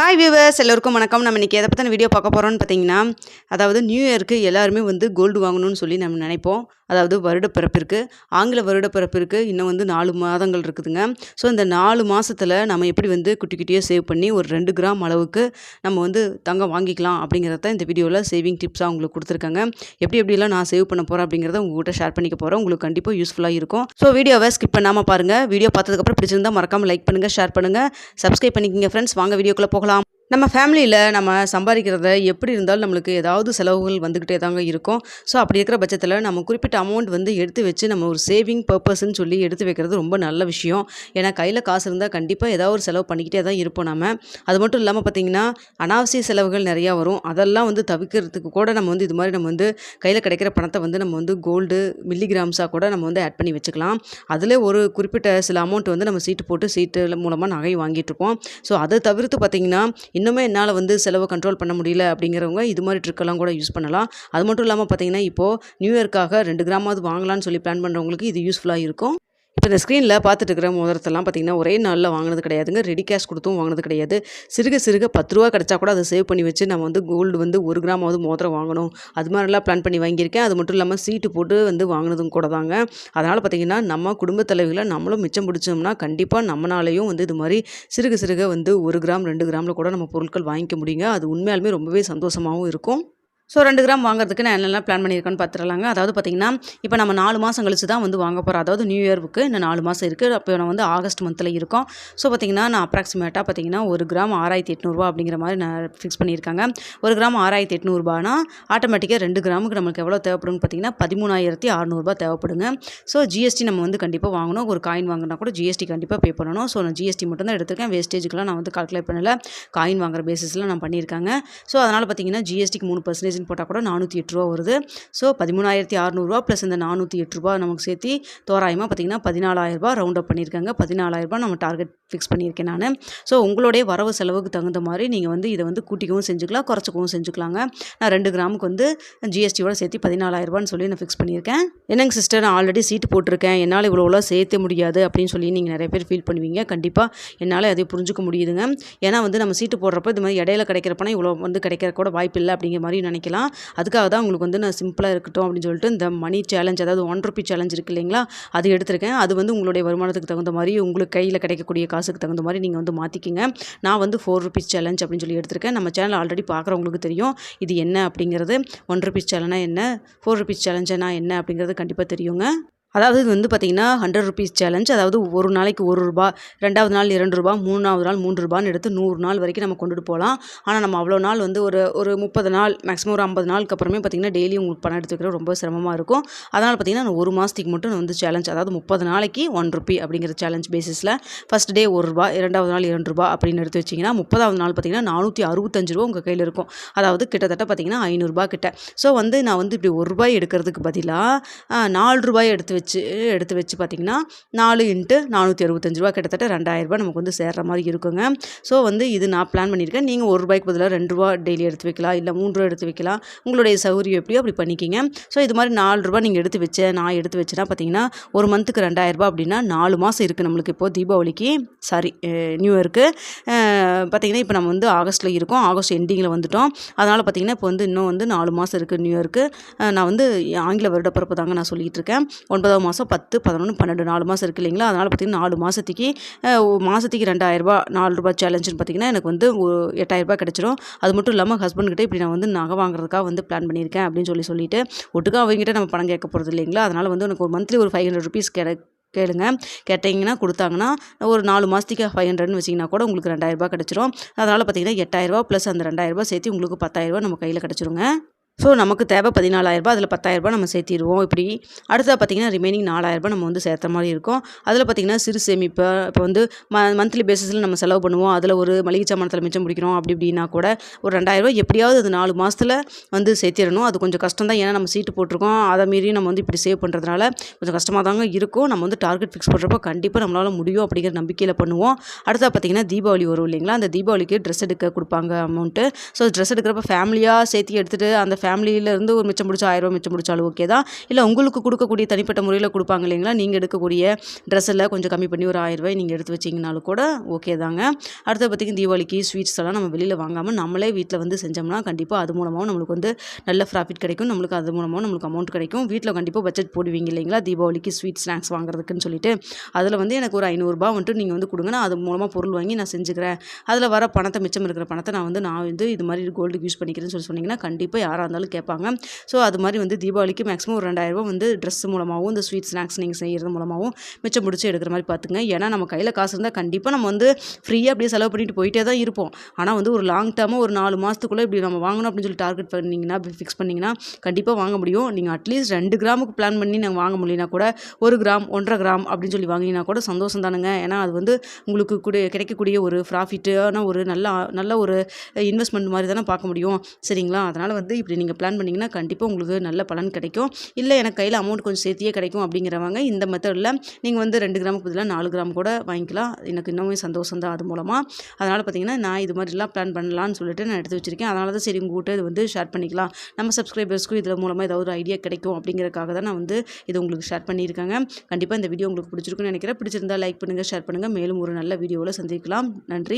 Hi viewers எல்லோருக்கும் வணக்கம். நம்ம இன்றைக்கி எதை பற்றின வீடியோ பார்க்க போகிறோம்னு பார்த்தீங்கன்னா அதாவது நியூ இயருக்கு எல்லாருமே வந்து கோல்டு வாங்கணும்னு சொல்லி நம்ம நினைப்போம். அதாவது வருடப்பிறப்பிற்கு ஆங்கில வருடப்பிறப்பிற்கு இன்னும் வந்து நாலு மாதங்கள் இருக்குதுங்க. ஸோ இந்த நாலு மாதத்தில் நம்ம எப்படி வந்து குட்டி குட்டியாக சேவ் பண்ணி ஒரு ரெண்டு கிராம் அளவுக்கு நம்ம வந்து தங்கம் வாங்கிக்கலாம் அப்படிங்கிறத இந்த வீடியோவில் சேவிங் டிப்ஸாக உங்களுக்கு கொடுத்துருக்காங்க. எப்படி எப்படிலாம் நான் சேவ் பண்ண போகிறேன் அப்படிங்கிறத உங்கள்கிட்ட ஷேர் பண்ணிக்க போகிறேன் உங்களுக்கு கண்டிப்பாக யூஸ்ஃபுல்லாக இருக்கும். ஸோ வீடியோவை ஸ்கிப் பண்ணாமல் பாருங்கள் வீடியோ பார்த்ததுக்கப்புறம் பிடிச்சிருந்தா மறக்காமல் லைக் பண்ணுங்கள் ஷேர் பண்ணுங்கள் சப்ஸ்கிரைப் பண்ணிக்கிங்க ஃப்ரெண்ட்ஸ் வாங்க வீடியோக்குள்ளே போகலாம். நம்ம ஃபேமிலியில் நம்ம சம்பாதிக்கிறத எப்படி இருந்தாலும் நம்மளுக்கு ஏதாவது செலவுகள் வந்துக்கிட்டே தாங்க இருக்கும். ஸோ அப்படி இருக்கிற பட்சத்தில் நம்ம குறிப்பிட்ட அமௌண்ட் வந்து எடுத்து வச்சு நம்ம ஒரு சேவிங் பர்பஸ்ன்னு சொல்லி எடுத்து வைக்கிறது ரொம்ப நல்ல விஷயம். ஏன்னா கையில் காசு இருந்தால் கண்டிப்பாக ஏதாவது ஒரு செலவு பண்ணிக்கிட்டே தான் இருப்போம் நம்ம அது மட்டும் இல்லாமல் பார்த்திங்கன்னா அனாவசிய செலவுகள் நிறையா வரும். அதெல்லாம் வந்து தவிர்க்கிறதுக்கு கூட நம்ம வந்து இது மாதிரி நம்ம வந்து கையில் கிடைக்கிற பணத்தை வந்து நம்ம வந்து கோல்டு மில்லிகிராம்ஸாக கூட நம்ம வந்து ஆட் பண்ணி வச்சுக்கலாம். அதில் ஒரு குறிப்பிட்ட சில அமௌண்ட் வந்து நம்ம சீட்டு போட்டு சீட்டு மூலமாக நகை வாங்கிட்டு இருப்போம். ஸோ அதை தவிர்த்து பார்த்திங்கன்னா இன்னுமே என்னால் வந்து செலவை கண்ட்ரோல் பண்ண முடியல அப்படிங்கிறவங்க இது மாதிரி ட்ரிக்கெல்லாம் கூட யூஸ் பண்ணலாம். அது மட்டும் இல்லாமல் பார்த்தீங்கன்னா இப்போது நியூ இயர்க்காக ரெண்டு கிராமாவது வாங்கலாம்னு சொல்லி பிளான் பண்ணுறவங்களுக்கு இது யூஸ்ஃபுல்லாக இருக்கும். இப்போ இந்த ஸ்க்ரீனில் பார்த்துட்டு இருக்கிற மோதிரத்தெல்லாம் பார்த்திங்கன்னா ஒரே நாளில் வாங்கினது கிடையாதுங்க. ரெடி கேஷ் கொடுத்தும் வாங்கினது கிடையாது. சிறுக சிறுக பத்து ரூபா கிடச்சா கூட அதை சேவ் பண்ணி வச்சு நம்ம வந்து கோல்டு வந்து ஒரு கிராமாவது மோதிரம் வாங்கணும். அது மாதிரிலாம் பிளான் பண்ணி வாங்கியிருக்கேன். அது மட்டும் இல்லாமல் சீட்டு போட்டு வந்து வாங்கினதும் கூட தாங்க. அதனால் பார்த்திங்கன்னா நம்ம குடும்ப தலைவிகளை நம்மளும் மிச்சம் பிடிச்சோம்னா கண்டிப்பாக நம்மளாலையும் வந்து இது மாதிரி சிறுக சிறுக வந்து ஒரு கிராம் ரெண்டு கிராமில் கூட நம்ம பொருட்கள் வாங்கிக்க முடியுங்க. அது உண்மையாலுமே ரொம்பவே சந்தோஷமாகவும் இருக்கும். ஸோ ரெண்டு கிராம் வாங்குறதுக்கு நான் என்னெல்லாம் பிளான் பண்ணியிருக்கேன்னு பார்த்துடலாங்க அதாவது பார்த்திங்கன்னா இப்போ நம்ம நாலு மாதம் கழிச்சு தான் வந்து வாங்க போகிறோம் அதாவது நியூ இயர்வுக்கு இன்னும் நாலு மாதம் இருக்குது அப்போ நான் வந்து ஆகஸ்ட் மந்தில் இருக்கோம். ஸோ பார்த்திங்கன்னா நான் அப்ராக்சிமேட்டாக பார்த்திங்கன்னா ஒரு கிராம் ஆறாயிரத்தி எட்நூறுபா அப்படிங்கிற மாதிரி நான் ஃபிக்ஸ் பண்ணியிருக்காங்க. ஒரு கிராம் ஆறாயிரத்தி எட்நூறுபானா ஆட்டோமேட்டிக்காக ரெண்டு கிராமுக்கு நம்மளுக்கு எவ்வளோ தேவைப்படும்னு பார்த்திங்கன்னா பதிமூணாயிரத்தி அறநூறுபா தேவைப்படுங்க. ஸோ ஜிஎஸ்டி நம்ம வந்து கண்டிப்பாக வாங்கணும். ஒரு காயின் வாங்கினா கூட ஜிஎஸ்டி கண்டிப்பாக பே பண்ணணும். ஸோ நான் ஜிஎஸ்டி மட்டும் தான் எடுத்திருக்கேன். வேஸ்டேஜுக்கெலாம் நான் வந்து கால்குலேட் பண்ணல. காயின் வாங்குற பேசிஸில் நான் பண்ணியிருக்காங்க. ஸோ அதனால் பார்த்திங்கன்னா ஜிஎஸ்டிக்கு மூணு பர்சன்டேஜ் போட்டால் கூட நானூற்றி எட்டு ரூபா வருது. ஸோ பதிமூணாயிரத்தி அறநூறுவா ப்ளஸ் இந்த நானூற்றி எட்டு ரூபா நமக்கு சேர்த்து தோராயமாக பார்த்திங்கன்னா பதினாலாயிரரூபா ரவுண்ட் அப் பண்ணியிருக்காங்க. பதினாலாயிரரூபா நம்ம டார்கெட் ஃபிக்ஸ் பண்ணியிருக்கேன் நான். ஸோ உங்களுடைய வரவு செலவுக்கு தகுந்த மாதிரி நீங்கள் வந்து இதை வந்து கூட்டிக்கவும் செஞ்சுக்கலாம் குறைச்சிக்கவும் செஞ்சுக்கலாங்க. நான் ரெண்டு கிராமுக்கு வந்து ஜிஎஸ்டியோட சேர்த்து பதினாலாயிரரூபான்னு சொல்லி நான் ஃபிக்ஸ் பண்ணியிருக்கேன். என்னங்க சிஸ்டர் நான் ஆல்ரெடி சீட்டு போட்டிருக்கேன். என்னால் இவ்வளோலாம் சேர்த்து முடியாது அப்படின்னு சொல்லி நீங்கள் நிறைய பேர் ஃபீல் பண்ணுவீங்க. கண்டிப்பாக என்னால் அதை புரிஞ்சுக்க முடியுதுங்க. ஏன்னா வந்து நம்ம சீட்டு போடுறப்ப இது மாதிரி இடையில கிடைக்கிற பணம் இவ்வளோ வந்து கிடைக்கிற கூட வாய்ப்பு இல்லை அப்படிங்கிற மாதிரி நினைக்கலாம். அதுக்காக தான் உங்களுக்கு வந்து நான் சிம்பிளாக இருக்கட்டும் அப்படின்னு சொல்லிட்டு இந்த மணி சேலஞ்ச் அதாவது ஒன் ருபி சேலஞ்ச் இருக்கு இல்லைங்களா? அது எடுத்திருக்கேன். அது வந்து உங்களுடைய வருமானத்துக்கு தகுந்த மாதிரி உங்களுக்கு கையில் கிடைக்கக்கூடிய காசுக்கு தகுந்த மாதிரி நீங்கள் வந்து மாற்றிக்கிங்க நான் வந்து ஃபோர் ருபீஸ் சேலஞ்ச் அப்படின்னு சொல்லி எடுத்திருக்கேன். நம்ம சேனல் ஆல்ரெடி பார்க்குறவங்களுக்கு தெரியும். இது என்ன அப்படிங்கிறது? ஒன் ருபீஸ் சேலனா என்ன? ஃபோர் ருபீஸ் சேலஞ்சுனா என்ன அப்படிங்கிறது கண்டிப்பாக தெரியுங்க. அதாவது இது வந்து பார்த்திங்கன்னா ஹண்ட்ரட் ருபீஸ் சேலஞ்ச் அதாவது ஒரு நாளைக்கு ஒரு ரூபா ரெண்டாவது நாள் இரண்டு ரூபா மூணாவது நாள் மூன்று ரூபான்னு எடுத்து நூறு நாள் வரைக்கும் நம்ம கொண்டுட்டு போகலாம். ஆனால் நம்ம அவ்வளோ நாள் வந்து ஒரு ஒரு முப்பது நாள் மேக்ஸிமம் ஒரு ஐம்பது நாளுக்கு அப்புறமே பார்த்திங்கன்னா டெய்லி உங்களுக்கு பணம் எடுத்து வைக்கிற ரொம்ப சிரமமாக இருக்கும். அதனால் பார்த்திங்கன்னா நான் ஒரு மாதத்துக்கு மட்டும் நான் வந்து சேலஞ்ச் அதாவது முப்பது நாளைக்கு ஒன் ருபி அப்படிங்கிற சேலஞ்ச் பேசிஸில் ஃபஸ்ட் டே ஒரு ரூபா இரண்டாவது நாள் இரண்டு ரூபா அப்படின்னு எடுத்து வச்சிங்கன்னா முப்பதாவது நாள் பார்த்திங்கன்னா நானூற்றி அறுபத்தஞ்சு ரூபா உங்கள் கையில் இருக்கும். அதாவது கிட்டத்தட்ட பார்த்திங்கன்னா ஐநூறுரூபா கிட்ட. ஸோ வந்து நான் வந்து இப்படி ஒரு ரூபாய் எடுக்கிறதுக்கு பதிலாக நாலு ரூபாய் எடுத்து வச்சு எடுத்து வச்சு பார்த்திங்கன்னா நாலு இன்ட்டு நானூற்றி அறுபத்தஞ்சு ரூபா கிட்டத்தட்ட ரெண்டாயிரரூபா நமக்கு வந்து சேர்கிற மாதிரி இருக்குங்க. ஸோ வந்து இது நான் பிளான் பண்ணியிருக்கேன். நீங்கள் ஒரு ரூபாய்க்கு பதிலாக ரெண்டு ரூபா டெய்லி எடுத்து வைக்கலாம். இல்லை மூணு ரூபா எடுத்து வைக்கலாம். உங்களுடைய சௌகரியம் எப்படியோ அப்படி பண்ணிக்கிங்க. ஸோ இது மாதிரி நாலு ரூபா நீங்கள் எடுத்து வச்சேன் நான் எடுத்து வச்சேன்னா பார்த்தீங்கன்னா ஒரு மந்த்துக்கு ரெண்டாயிரரூபா அப்படின்னா நாலு மாதம் இருக்குது நம்மளுக்கு இப்போது தீபாவளிக்கு. சாரி நியூ இயருக்கு பார்த்திங்கன்னா இப்போ நம்ம வந்து ஆகஸ்ட்டில் இருக்கோம். ஆகஸ்ட் எண்டிங்கில் வந்துட்டோம். அதனால் பார்த்திங்கன்னா இப்போ வந்து இன்னும் வந்து நாலு மாதம் இருக்குது நியூ இயருக்கு நான் வந்து ஆங்கில வருடப்பிறப்பு தாங்க நான் சொல்லிகிட்டு இருக்கேன். ஒன்பது ஒன்பதாம் மாதம் பத்து பதினொன்று பன்னெண்டு நாலு மாதம் இருக்குது இல்லைங்களா? அதனால் பார்த்திங்கன்னா நாலு மாதத்துக்கு மாதத்துக்கு ரெண்டாயிரரூபா நாலு ரூபா சேலஞ்சுன்னு பார்த்திங்கன்னா எனக்கு வந்து எட்டாயிரரூபா கிடச்சிரும். அது மட்டும் இல்லாமல் ஹஸ்பண்ட்கிட்ட இப்படி நான் வந்து நகை வாங்குறதுக்காக வந்து பிளான் பண்ணியிருக்கேன் அப்படின்னு சொல்லி சொல்லிட்டு ஒட்டுக்கா அவங்ககிட்ட நம்ம பணம் கேட்க போகிறது இல்லைங்களா? அதனால் வந்து எனக்கு ஒரு மந்த்லி ஒரு ஃபைவ் ஹண்ட்ரட் ருபீஸ் கிடை கேளுங்க. கேட்டிங்கன்னா கொடுத்தாங்கன்னா ஒரு நாலு மாதத்துக்கு ஃபைவ் ஹண்ட்ரட்னு வச்சிங்கன்னா கூட உங்களுக்கு ரெண்டாயிரரூபா கிடச்சிரும். அதனால் பார்த்தீங்கன்னா எட்டாயிரரூபா ப்ளஸ் அந்த ரெண்டாயிரரூபா சேர்த்து உங்களுக்கு பத்தாயிரரூபா நம்ம கையில் கிடச்சிருங்க. ஸோ நமக்கு தேவை பதினாலாயிரரூபா அதில் பத்தாயிரரூபா நம்ம சேர்த்திடுவோம். இப்படி அடுத்தது பார்த்திங்கன்னா ரிமைனிங் நாலாயிரரூபா நம்ம வந்து சேர்த்த மாதிரி இருக்கும். அதில் பார்த்திங்கன்னா சிறு சேமிப்பு இப்போ வந்து ம மந்த்லி பேசிஸில் நம்ம செலவு பண்ணுவோம். அதில் ஒரு மளிகை சாமானத்தில் மிச்சம் பிடிக்கிறோம். அப்படி இப்படின்னா கூட ஒரு ரெண்டாயிரரூபா எப்படியாவது அது நாலு மாதத்தில் வந்து சேர்த்திடணும். அது கொஞ்சம் கஷ்டம் தான். ஏன்னா நம்ம சீட்டு போட்டிருக்கோம். அதை மீறி நம்ம வந்து இப்படி சேவ் பண்ணுறதுனால கொஞ்சம் கஷ்டமாக தாங்க இருக்கும். நம்ம வந்து டார்கெட் ஃபிக்ஸ் பண்ணுறப்போ கண்டிப்பாக நம்மளால் முடியும் அப்படிங்கிற நம்பிக்கையில் பண்ணுவோம். அடுத்தா பார்த்திங்கன்னா தீபாவளி வரும் இல்லைங்களா? அந்த தீபாவளிக்கு ட்ரெஸ் எடுக்க கொடுப்பாங்க அமௌண்ட்டு ஸோ ட்ரெஸ் எடுக்கிறப்ப ஃபேமிலியாக சேர்த்து எடுத்துகிட்டு அந்த ஃபே ஃபேமிலியிலேருந்து ஒரு மிச்சம் பிடிச்ச ஆயிரரூபா மிச்சம் பிடிச்சாலும் ஓகே தான்? இல்லை உங்களுக்கு கொடுக்கக்கூடிய தனிப்பட்ட முறையில் கொடுப்பாங்க இல்லைங்களா? நீங்கள் எடுக்கக்கூடிய ட்ரெஸ்ஸில் கொஞ்சம் கம்மி பண்ணி ஒரு ஆயிரரூபாய் நீங்கள் எடுத்து வச்சிங்கனாலும் கூட ஓகே தாங்க. அடுத்த பார்த்திங்கன்னா தீபாவளிக்கு ஸ்வீட்ஸ் எல்லாம் நம்ம வெளியில் வாங்காமல் நம்மளே வீட்டில் வந்து செஞ்சோம்னா கண்டிப்பாக அது மூலமாகவும் நம்மளுக்கு வந்து நல்ல ப்ராஃபிட் கிடைக்கும். நம்மளுக்கு அது மூலமாக நம்மளுக்கு அமௌண்ட் கிடைக்கும். வீட்டில் கண்டிப்பாக பட்ஜெட் போடுவீங்க இல்லைங்களா? தீபாவளிக்கு ஸ்வீட் ஸ்நாக்ஸ் வாங்குறதுக்குன்னு சொல்லிட்டு. அதில் வந்து எனக்கு ஒரு ஐநூறுரூபா வந்துட்டு நீங்கள் வந்து கொடுங்க நான் அது மூலமாக பொருள் வாங்கி நான் செஞ்சுக்கிறேன். அதில் வர பணத்தை மிச்சம் இருக்கிற பணத்தை நான் வந்து நான் வந்து இது மாதிரி கோல்டுக்கு யூஸ் பண்ணிக்கிறேன்னு சொல்லி சொன்னீங்கன்னா கண்டிப்பாக யாராக இருந்தாலும் கேட்பாங்க. ஸோ அது மாதிரி வந்து தீபாவளிக்கு மேக்ஸிமம் ஒரு ரெண்டாயிரரூபா வந்து ட்ரெஸ் மூலமாகவும் இந்த ஸ்வீட் ஸ்நாக்ஸ் நீங்கள் செய்கிறது மூலமாகவும் மிச்சம் பிடிச்சி எடுக்கிற மாதிரி பார்த்துங்க. ஏன்னா நம்ம கையில் காசு இருந்தால் கண்டிப்பாக நம்ம வந்து ஃப்ரீயாக அப்படியே செலவு பண்ணிட்டு போயிட்டே தான் இருப்போம். ஆனால் வந்து ஒரு லாங் டேர்மாக ஒரு நாலு மாதத்துக்குள்ளே இப்படி நம்ம வாங்கணும் அப்படின்னு சொல்லி டார்கெட் பண்ணிங்கன்னா அப்படி ஃபிக்ஸ் பண்ணிங்கன்னா கண்டிப்பாக வாங்க முடியும். நீங்கள் அட்லீஸ்ட் ரெண்டு கிராமுக்கு பிளான் பண்ணி நாங்கள் வாங்க முடியலனா கூட ஒரு கிராம் ஒன்றரை கிராம் அப்படின்னு சொல்லி வாங்கினா கூட சந்தோஷம் தானுங்க. ஏன்னா அது வந்து உங்களுக்கு கூட கிடைக்கக்கூடிய ஒரு ப்ராஃபிட்டான ஒரு நல்ல நல்ல ஒரு இன்வெஸ்ட்மெண்ட் மாதிரி தானே பார்க்க முடியும். சரிங்களா? அதனால் வந்து இப்படி நீங்கள் பிளான் பண்ணிங்கன்னா கண்டிப்பாக உங்களுக்கு நல்ல பலன் கிடைக்கும். இல்லை எனக்கு கையில் அமௌண்ட் கொஞ்சம் சேர்த்தியே கிடைக்கும் அப்படிங்கிறவங்க இந்த மெத்தடில் நீங்கள் வந்து ரெண்டு கிராமுக்கு பதிலாக நாலு கிராம் கூட வாங்கிக்கலாம். எனக்கு இன்னுமே சந்தோஷம் தான் அது மூலமாக அதனால் பார்த்தீங்கன்னா நான் இது மாதிரிலாம் பிளான் பண்ணலான்னு சொல்லிட்டு நான் எடுத்து வச்சுருக்கேன். அதனால தான் சரி உங்கள்கிட்ட இது வந்து ஷேர் பண்ணிக்கலாம். நம்ம சப்ஸ்கிரைபர்ஸ்க்கும் இதில் மூலமாக ஏதாவது ஒரு ஐடியா கிடைக்கும் அப்படிங்கிறதுக்காக தான் நான் வந்து இது உங்களுக்கு ஷேர் பண்ணியிருக்காங்க. கண்டிப்பாக இந்த வீடியோ உங்களுக்கு பிடிச்சிருக்குன்னு நினைக்கிறேன். பிடிச்சிருந்தா லைக் பண்ணுங்கள் ஷேர் பண்ணுங்கள் மேலும் ஒரு நல்ல வீடியோவில் சந்திக்கலாம். நன்றி.